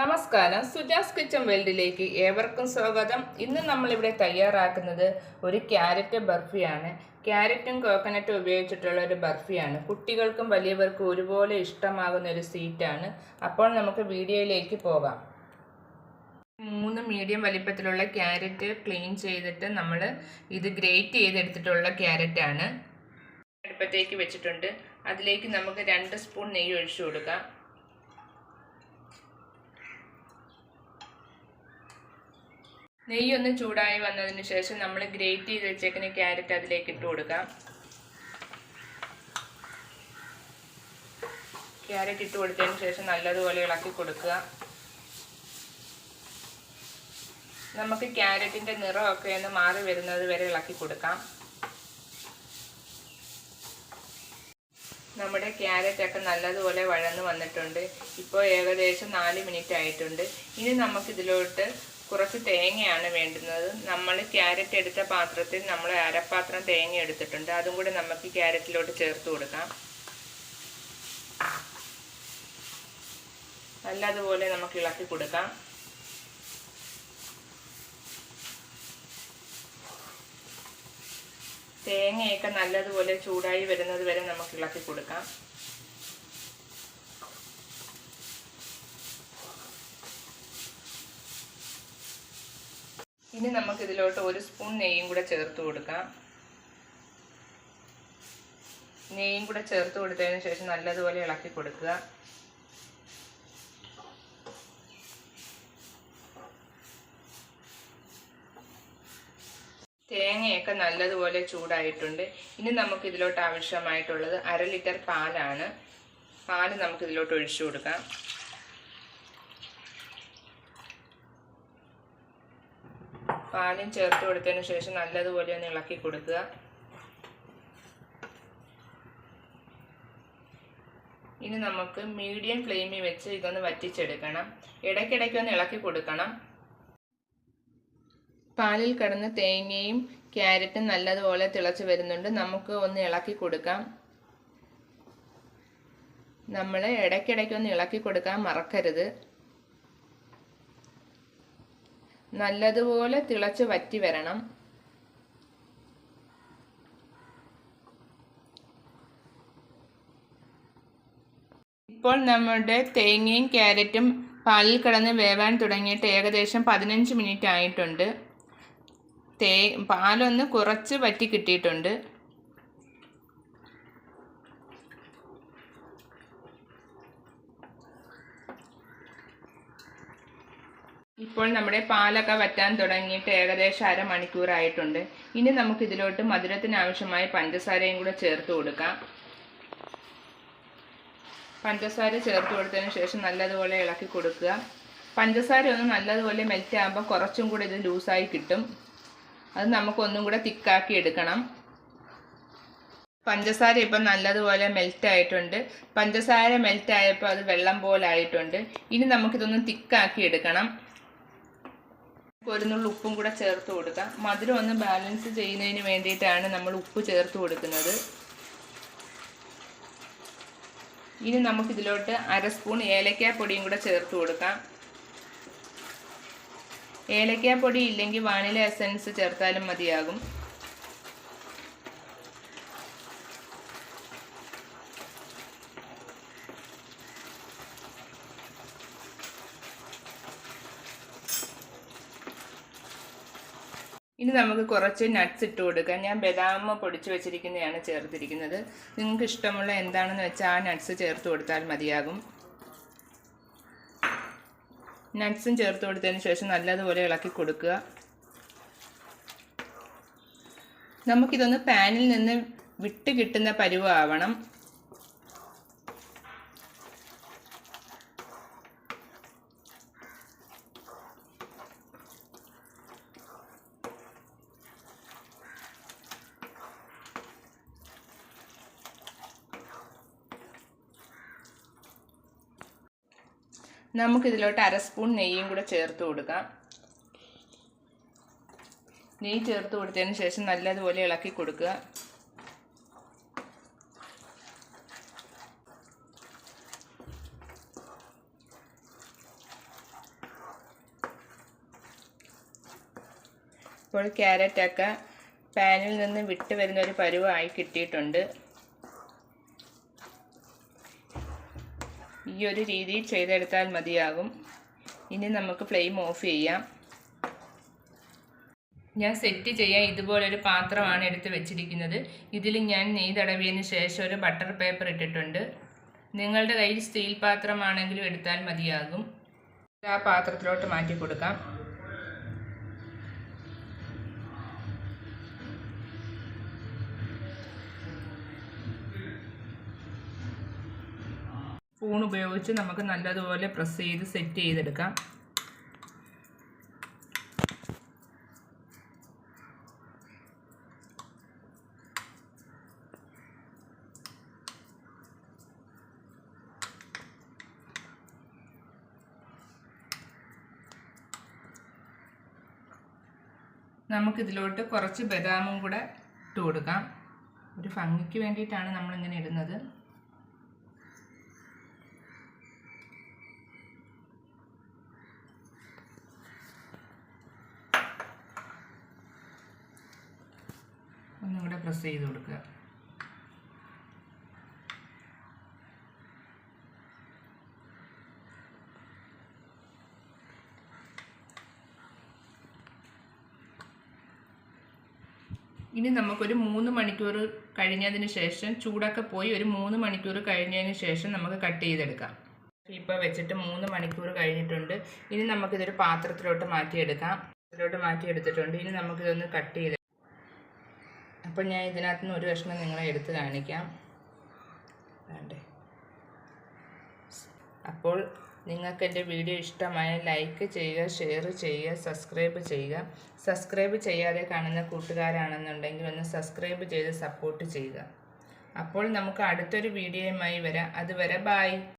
നമസ്കാരം. സുജാസ് കിച്ചൻ വേൾഡിലേക്ക് ഏവർക്കും സ്വാഗതം. ഇന്ന് നമ്മളിവിടെ തയ്യാറാക്കുന്നത് ഒരു ക്യാരറ്റ് ബർഫിയാണ്. ക്യാരറ്റും കോക്കനട്ടും ഉപയോഗിച്ചിട്ടുള്ള ഒരു ബർഫിയാണ്. കുട്ടികൾക്കും വലിയവർക്കും ഒരുപോലെ ഇഷ്ടമാകുന്ന ഒരു സീറ്റാണ് അപ്പോൾ നമുക്ക് വീഡിയോയിലേക്ക് പോകാം. മൂന്ന് മീഡിയം വലിപ്പത്തിലുള്ള ക്യാരറ്റ് ക്ലീൻ ചെയ്തിട്ട് നമ്മൾ ഇത് ഗ്രേറ്റ് ചെയ്തെടുത്തിട്ടുള്ള ക്യാരറ്റാണ്. അടുപ്പത്തേക്ക് വെച്ചിട്ടുണ്ട്. അതിലേക്ക് നമുക്ക് രണ്ട് സ്പൂൺ നെയ്യ് ഒഴിച്ചു കൊടുക്കാം. നെയ്യൊന്ന് ചൂടായി വന്നതിന് ശേഷം നമ്മൾ ഗ്രേറ്റ് ചെയ്ത് വെച്ചേക്കുന്ന ക്യാരറ്റ് അതിലേക്ക് ഇട്ട് കൊടുക്കാം. ക്യാരറ്റ് ഇട്ട് കൊടുത്തതിന് ശേഷം നല്ലതുപോലെ ഇളക്കി കൊടുക്കുക. നമുക്ക് ക്യാരറ്റിന്റെ നിറമൊക്കെ ഒന്ന് മാറി വരുന്നത് വരെ ഇളക്കി കൊടുക്കാം. നമ്മുടെ ക്യാരറ്റ് ഒക്കെ നല്ലതുപോലെ വഴന്ന് വന്നിട്ടുണ്ട്. ഇപ്പോൾ ഏകദേശം നാല് മിനിറ്റ് ആയിട്ടുണ്ട്. ഇനി നമുക്കിതിലോട്ട് കുറച്ച് തേങ്ങയാണ് വേണ്ടുന്നത്. നമ്മൾ ക്യാരറ്റ് എടുത്ത പാത്രത്തിൽ നമ്മൾ അരപ്പാത്രം തേങ്ങ എടുത്തിട്ടുണ്ട്. അതും കൂടെ നമുക്ക് ക്യാരറ്റിലോട്ട് ചേർത്ത് കൊടുക്കാം. നല്ലതുപോലെ നമുക്ക് ഇളക്കി കൊടുക്കാം. തേങ്ങയൊക്കെ നല്ലതുപോലെ ചൂടായി വരുന്നത് വരെ നമുക്ക് ഇളക്കി കൊടുക്കാം. ഇനി നമുക്ക് ഇതിലോട്ട് ഒരു സ്പൂൺ നെയ്യും കൂടെ ചേർത്ത് കൊടുക്കാം. നെയ്യും കൂടെ ചേർത്ത് കൊടുത്തതിന് ശേഷം നല്ലതുപോലെ ഇളക്കി കൊടുക്കുക. തേങ്ങയൊക്കെ നല്ലതുപോലെ ചൂടായിട്ടുണ്ട്. ഇനി നമുക്ക് ഇതിലോട്ട് ആവശ്യമായിട്ടുള്ളത് അര ലിറ്റർ പാലാണ്. പാൽ നമുക്ക് ഇതിലോട്ട് ഒഴിച്ചു കൊടുക്കാം. പാലും ചേർത്ത് കൊടുത്തതിന് ശേഷം നല്ലതുപോലെ ഒന്ന് ഇളക്കി കൊടുക്കുക. ഇനി നമുക്ക് മീഡിയം ഫ്ലെയിമിൽ വെച്ച് ഇതൊന്ന് വറ്റിച്ചെടുക്കണം. ഇടയ്ക്കിടയ്ക്ക് ഒന്ന് ഇളക്കി കൊടുക്കണം. പാലിൽ കിടന്ന് തേങ്ങയും ക്യാരറ്റും നല്ലതുപോലെ തിളച്ച് വരുന്നുണ്ട്. നമുക്ക് ഒന്ന് ഇളക്കി കൊടുക്കാം. നമ്മൾ ഇടയ്ക്കിടയ്ക്ക് ഒന്ന് ഇളക്കി കൊടുക്കാൻ മറക്കരുത്. നല്ലതുപോലെ തിളച്ച് വറ്റി വരണം. ഇപ്പോൾ നമ്മുടെ തേങ്ങയും ക്യാരറ്റും പാലിൽ കിടന്ന് വേവാൻ തുടങ്ങിയിട്ട് ഏകദേശം പതിനഞ്ച് മിനിറ്റ് ആയിട്ടുണ്ട്. തേ പാലൊന്ന് കുറച്ച് വറ്റി കിട്ടിയിട്ടുണ്ട്. ഇപ്പോൾ നമ്മുടെ പാലൊക്കെ വറ്റാൻ തുടങ്ങിയിട്ട് ഏകദേശം അരമണിക്കൂറായിട്ടുണ്ട്. ഇനി നമുക്ക് ഇതിലോട്ട് മധുരത്തിന് ആവശ്യമായ പഞ്ചസാരയും കൂടെ ചേർത്ത് കൊടുക്കാം. പഞ്ചസാര ചേർത്ത് കൊടുത്തതിന് ശേഷം നല്ലതുപോലെ ഇളക്കി കൊടുക്കുക. പഞ്ചസാര ഒന്ന് നല്ലതുപോലെ മെൽറ്റ് ആകുമ്പോൾ കുറച്ചും കൂടെ ഇത് ലൂസായി കിട്ടും. അത് നമുക്കൊന്നും കൂടെ തിക്കാക്കി എടുക്കണം. പഞ്ചസാര ഇപ്പം നല്ലതുപോലെ മെൽറ്റ് ആയിട്ടുണ്ട്. പഞ്ചസാര മെൽറ്റ് ആയപ്പോൾ അത് വെള്ളം പോലെ ആയിട്ടുണ്ട്. ഇനി നമുക്കിതൊന്ന് തിക്കാക്കി എടുക്കണം. ഒരു ഉപ്പും കൂടെ ചേർത്ത് കൊടുക്കാം. മധുരം ഒന്ന് ബാലൻസ് ചെയ്യുന്നതിന് വേണ്ടിയിട്ടാണ് നമ്മൾ ഉപ്പ് ചേർത്ത് കൊടുക്കുന്നത്. ഇനി നമുക്കിതിലോട്ട് അര സ്പൂൺ ഏലക്കാപ്പൊടിയും കൂടെ ചേർത്ത് കൊടുക്കാം. ഏലക്കാപ്പൊടി ഇല്ലെങ്കിൽ വാനില എസൻസ് ചേർത്താലും മതിയാകും. ഇനി നമുക്ക് കുറച്ച് നട്ട്സ് ഇട്ട് കൊടുക്കാം. ഞാൻ ബദാമ പൊടിച്ച് വെച്ചിരിക്കുന്നതാണ് ചേർത്തിരിക്കുന്നത്. നിങ്ങൾക്ക് ഇഷ്ടമുള്ള എന്താണെന്ന് വെച്ചാൽ ആ നട്ട്സ് ചേർത്ത് കൊടുത്താൽ മതിയാകും. നട്ട്സും ചേർത്ത് കൊടുത്തതിന് ശേഷം നല്ലതുപോലെ ഇളക്കി കൊടുക്കുക. നമുക്കിതൊന്ന് പാനിൽ നിന്ന് വിട്ട് കിട്ടുന്ന പരുവാവണം. നമുക്കിതിലോട്ട് അര സ്പൂൺ നെയ്യും കൂടെ ചേർത്ത് കൊടുക്കാം. നെയ്യ് ചേർത്ത് കൊടുത്തതിന് ശേഷം നല്ലതുപോലെ ഇളക്കി കൊടുക്കുക. ഇപ്പോൾ ക്യാരറ്റൊക്കെ പാനിൽ നിന്ന് വിട്ട് വരുന്ന ഒരു പരുവമായി കിട്ടിയിട്ടുണ്ട്. ഈ ഒരു രീതിയിൽ ചെയ്തെടുത്താൽ മതിയാകും. ഇനി നമുക്ക് ഫ്ലെയിം ഓഫ് ചെയ്യാം. ഞാൻ സെറ്റ് ചെയ്യാൻ ഇതുപോലൊരു പാത്രമാണ് എടുത്ത് വെച്ചിരിക്കുന്നത്. ഇതിൽ ഞാൻ നെയ്യ് തടവിയതിന് ശേഷം ഒരു ബട്ടർ പേപ്പർ ഇട്ടിട്ടുണ്ട്. നിങ്ങളുടെ കയ്യിൽ സ്റ്റീൽ പാത്രമാണെങ്കിലും എടുത്താൽ മതിയാകും. ആ പാത്രത്തിലോട്ട് മാറ്റി കൊടുക്കാം. സ്പൂൺ ഉപയോഗിച്ച് നമുക്ക് നല്ലതുപോലെ പ്രസ് ചെയ്ത് സെറ്റ് ചെയ്തെടുക്കാം. നമുക്കിതിലോട്ട് കുറച്ച് ബദാമും കൂടെ ഇട്ട് കൊടുക്കാം. ഒരു ഭംഗിക്ക് വേണ്ടിയിട്ടാണ് നമ്മളിങ്ങനെ ഇടുന്നത് ഒന്നും കൂടെ പ്രസ് ചെയ്ത് കൊടുക്കുക. ഇനി നമുക്കൊരു മൂന്ന് മണിക്കൂർ കഴിഞ്ഞതിന് ശേഷം ചൂടൊക്കെ പോയി ഒരു മൂന്ന് മണിക്കൂർ കഴിഞ്ഞതിന് ശേഷം നമുക്ക് കട്ട് ചെയ്തെടുക്കാം. ഇപ്പോൾ വെച്ചിട്ട് മൂന്ന് മണിക്കൂർ കഴിഞ്ഞിട്ടുണ്ട്. ഇനി നമുക്കിതൊരു പാത്രത്തിലോട്ട് മാറ്റിയെടുക്കാം. പാത്രത്തിലോട്ട് മാറ്റിയെടുത്തിട്ടുണ്ട്. ഇനി നമുക്കിതൊന്ന് കട്ട് ചെയ്ത് അപ്പോൾ ഞാൻ ഇതിനകത്ത് നിന്ന് ഒരു കഷ്ണം നിങ്ങളെ എടുത്ത് കാണിക്കാം. വേണ്ടേ അപ്പോൾ നിങ്ങൾക്ക് എന്റെ വീഡിയോ ഇഷ്ടമായ ലൈക്ക് ചെയ്യുക ഷെയർ ചെയ്യുക സബ്സ്ക്രൈബ് ചെയ്യുക. സബ്സ്ക്രൈബ് ചെയ്യാതെ കാണുന്ന കൂട്ടുകാരാണെന്നുണ്ടെങ്കിൽ ഒന്ന് സബ്സ്ക്രൈബ് ചെയ്ത് സപ്പോർട്ട് ചെയ്യുക. അപ്പോൾ നമുക്ക് അടുത്തൊരു വീഡിയോയുമായി വരാം. അതുവരെ ബായ്